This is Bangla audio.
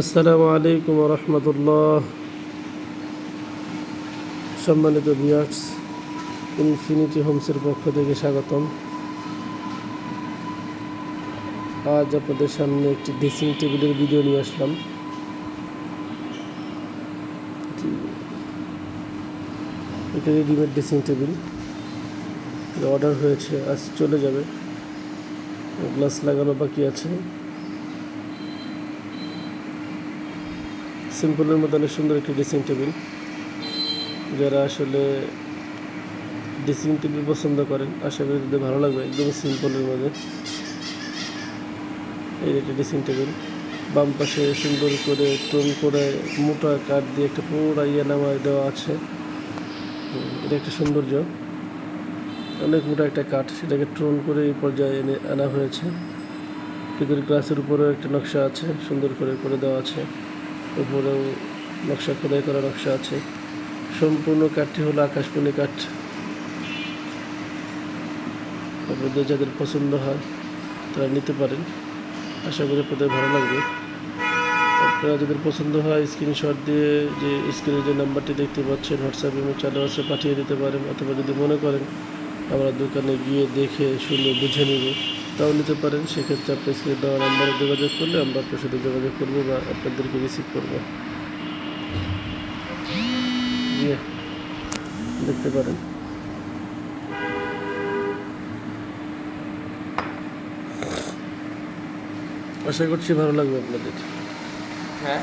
আসসালামু আলাইকুম রহমতুল্লাহ। সম্মানিত বিয়ার্স ইনফিনিটি হোমসের পক্ষ থেকে স্বাগতম। আজ আপনাদের সামনে একটি ড্রেসিং টেবিলের ভিডিও নিয়ে আসলাম। এটা রেডিমেড ড্রেসিং টেবিল অর্ডার হয়েছে, আজ চলে যাবে। গ্লাস লাগানো বাকি আছে। সিম্পলের মধ্যে অনেক সুন্দর একটি ড্রেসিং টেবিল। যারা আসলে ড্রেসিং টেবিল পছন্দ করেন, আশা করি তাদের ভালো লাগবে একদম সিম্পলের মধ্যে। এই একটি ড্রেসিং টেবিল, বাম পাশে সুন্দর করে টোন করে মোটা কাঠ দিয়ে একটা পুরো ইয়ে নামায় দেওয়া আছে। এটা একটা সৌন্দর্য। অনেক মোটা একটা কাঠ, সেটাকে ট্রোন করে এই পর্যায়ে এনে আনা হয়েছে। ভিতরে গ্লাসের উপরেও একটা নকশা আছে, সুন্দর করে করে দেওয়া আছে। উপরেও নকশা, খোদাই করা নকশা আছে। সম্পূর্ণ কাঠটি হলো আকাশমণি কাঠ। আপনাদের যাদের পছন্দ হয়, তারা নিতে পারেন। আশা করি আপনাদের ভালো লাগবে। আপনারা যাদের পছন্দ হয় স্ক্রিনশট দিয়ে যে স্ক্রিনে যে নাম্বারটি দেখতে পাচ্ছেন হোয়াটসঅ্যাপ এবং চালু আছে, পাঠিয়ে দিতে পারেন। অথবা যদি মনে করেন, আমরা দোকানে গিয়ে দেখে, শুনে, বুঝে নেব। তাও নিতে পারেন। সেক্ষেত্রে আপনি স্ক্রিনে দেওয়া নাম্বারে যোগাযোগ করলে আমরা আপনার সাথে যোগাযোগ করব বা আপনাদেরকে রিসিভ করব। দেখতে পারেন। আশা করছি ভালো লাগবে আপনাদের। হ্যাঁ।